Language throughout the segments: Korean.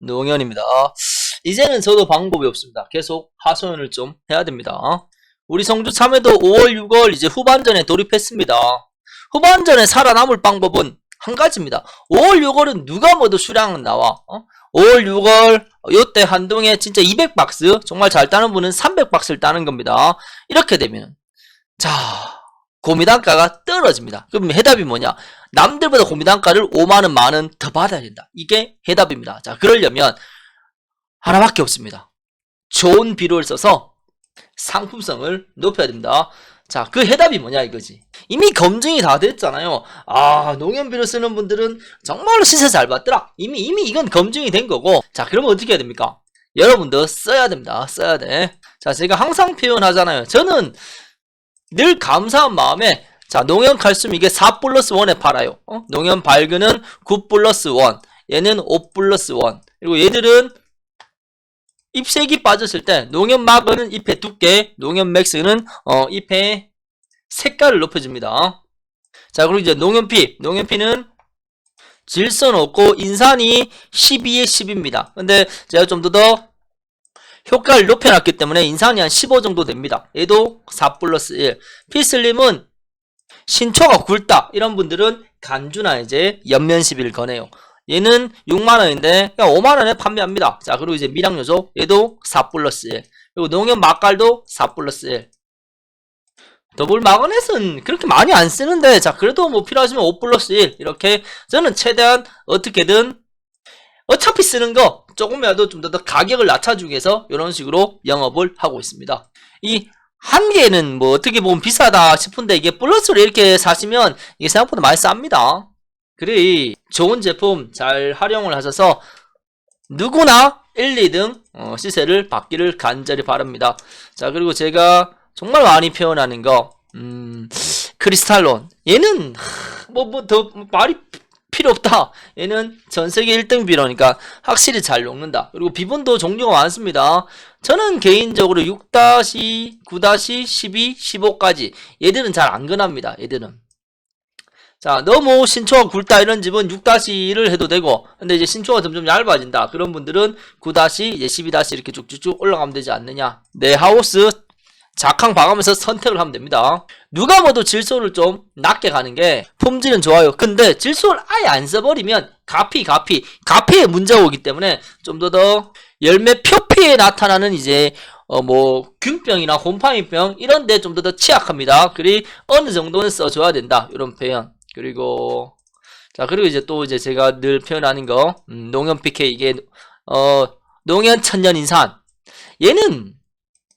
농연입니다. 이제는 저도 방법이 없습니다. 계속 하소연을 좀 해야 됩니다. 우리 성주 참외도 5월, 6월 이제 후반전에 돌입했습니다. 후반전에 살아남을 방법은 한 가지입니다. 5월, 6월은 누가 뭐도 수량은 나와. 어? 5월, 6월 요때 한동에 진짜 200박스 정말 잘 따는 분은 300박스를 따는 겁니다. 이렇게 되면 자 고미단가가 떨어집니다. 그럼 해답이 뭐냐? 남들보다 고미단가를 5만원 만원 더 받아야 된다. 이게 해답입니다. 자 그러려면 하나밖에 없습니다. 좋은 비료를 써서 상품성을 높여야 됩니다. 자, 그 해답이 뭐냐 이거지. 이미 검증이 다 됐잖아요. 아, 농협비료 쓰는 분들은 정말로 시세 잘 받더라. 이미, 이미 이건 검증이 된 거고. 자, 그러면 어떻게 해야 됩니까? 여러분도 써야 됩니다. 써야 돼. 자, 제가 항상 표현하잖아요. 저는 늘 감사한 마음에 자, 농협 칼슘 이게 4 플러스 1에 팔아요. 어? 농협 발근은 9 플러스 1. 얘는 5 플러스 1. 그리고 얘들은 잎색이 빠졌을 때 농협 마그는 잎의 두께, 농협 맥스는 어, 잎의 색깔을 높여줍니다. 자, 그리고 이제 농협피, 농협피는 질선 없고 인산이 12에 10입니다. 근데 제가 좀 더 더 효과를 높여놨기 때문에 인산이 한 15 정도 됩니다. 얘도 4 플러스 1. 피슬림은 신초가 굵다. 이런 분들은 간주나 이제 연면 시비를 거네요. 얘는 6만원인데 그냥 5만원에 판매합니다. 자 그리고 이제 미량요소 얘도 4 플러스 1 그리고 농협 막갈도 4 플러스 1 더블 마그넷은 그렇게 많이 안 쓰는데 자 그래도 뭐 필요하시면 5 플러스 1 이렇게 저는 최대한 어떻게든 어차피 쓰는 거 조금이라도 좀 더 가격을 낮춰주기 위해서 이런 식으로 영업을 하고 있습니다. 이 한 개는 뭐 어떻게 보면 비싸다 싶은데 이게 플러스로 이렇게 사시면 이게 생각보다 많이 쌉니다. 그래 좋은 제품 잘 활용을 하셔서 누구나 1, 2등 어, 시세를 받기를 간절히 바랍니다. 자 그리고 제가 정말 많이 표현하는 거 음, 크리스탈론 얘는 뭐뭐 더 말이 필요 없다. 얘는 전 세계 1등 비료니까 확실히 잘 녹는다. 그리고 비분도 종류가 많습니다. 저는 개인적으로 6-, 9-12, 15까지 얘들은 잘 안 근합니다. 얘들은 자, 너무 신초가 굵다 이런 집은 6-를 해도 되고, 근데 이제 신초가 점점 얇아진다. 그런 분들은 9- 이제 12- 이렇게 쭉쭉쭉 올라가면 되지 않느냐. 내 하우스 작황 봐가면서 선택을 하면 됩니다. 누가 뭐도 질소를 좀 낮게 가는 게 품질은 좋아요. 근데 질소를 아예 안 써버리면 가피, 가피, 가피에 문제가 오기 때문에 좀 더더 열매 표피에 나타나는 이제 어 뭐 균병이나 곰팡이병 이런 데좀더더 취약합니다. 그리 어느 정도는 써줘야 된다. 이런 표현. 그리고 자 그리고 이제 또 이제 제가 늘 표현하는 거 음, 농협 PK 이게 어 농협 천년 인산 얘는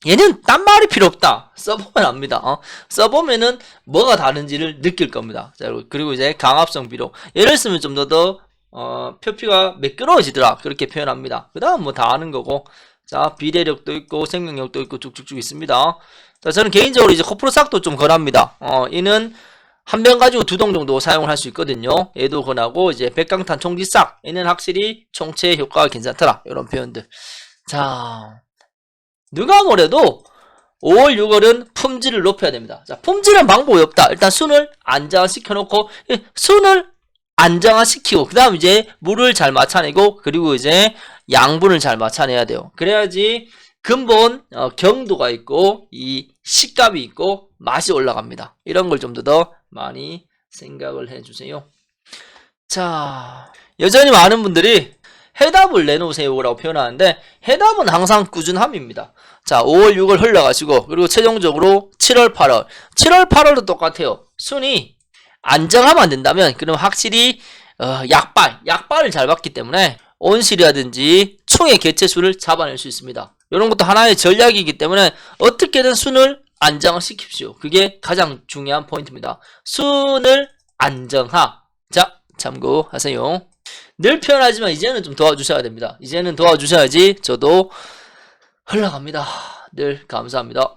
얘는 딴 말이 필요 없다. 써보면 압니다. 어? 써보면은 뭐가 다른지를 느낄 겁니다. 자 그리고 이제 강압성 비료 얘를 쓰면 좀 더더 어, 표피가 매끄러워지더라. 그렇게 표현합니다. 그 다음 뭐 다 아는 거고. 자 비례력도 있고 생명력도 있고 쭉쭉쭉 있습니다. 자 저는 개인적으로 이제 코프로삭도 좀 권합니다. 어 얘는 한 병 가지고 두 동 정도 사용을 할 수 있거든요. 얘도 권하고 이제 백강탄 총지싹. 얘는 확실히 총체 효과가 괜찮더라. 이런 표현들. 자 누가 뭐래도 5월 6월은 품질을 높여야 됩니다. 자 품질은 방법이 없다. 일단 순을 안정화시켜 놓고 예, 순을 안정화시키고 그 다음 이제 물을 잘 맞춰내고 그리고 이제 양분을 잘 맞춰내야 돼요. 그래야지 근본 어, 경도가 있고 이 식감이 있고 맛이 올라갑니다. 이런 걸 좀 더 많이 생각을 해주세요. 자, 여전히 많은 분들이 해답을 내놓으세요라고 표현하는데 해답은 항상 꾸준함입니다. 자, 5월, 6월 흘러가시고 그리고 최종적으로 7월, 8월 7월, 8월도 똑같아요. 순이 안정하면 안 된다면 그럼 확실히 어, 약발, 약발을 잘 받기 때문에 온실이라든지 충의 개체 수를 잡아낼 수 있습니다. 이런 것도 하나의 전략이기 때문에 어떻게든 순을 안정시킵시오. 그게 가장 중요한 포인트입니다. 순을 안정화. 자, 참고하세요. 늘 표현하지만 이제는 좀 도와주셔야 됩니다. 이제는 도와주셔야지 저도 흘러갑니다. 늘 감사합니다.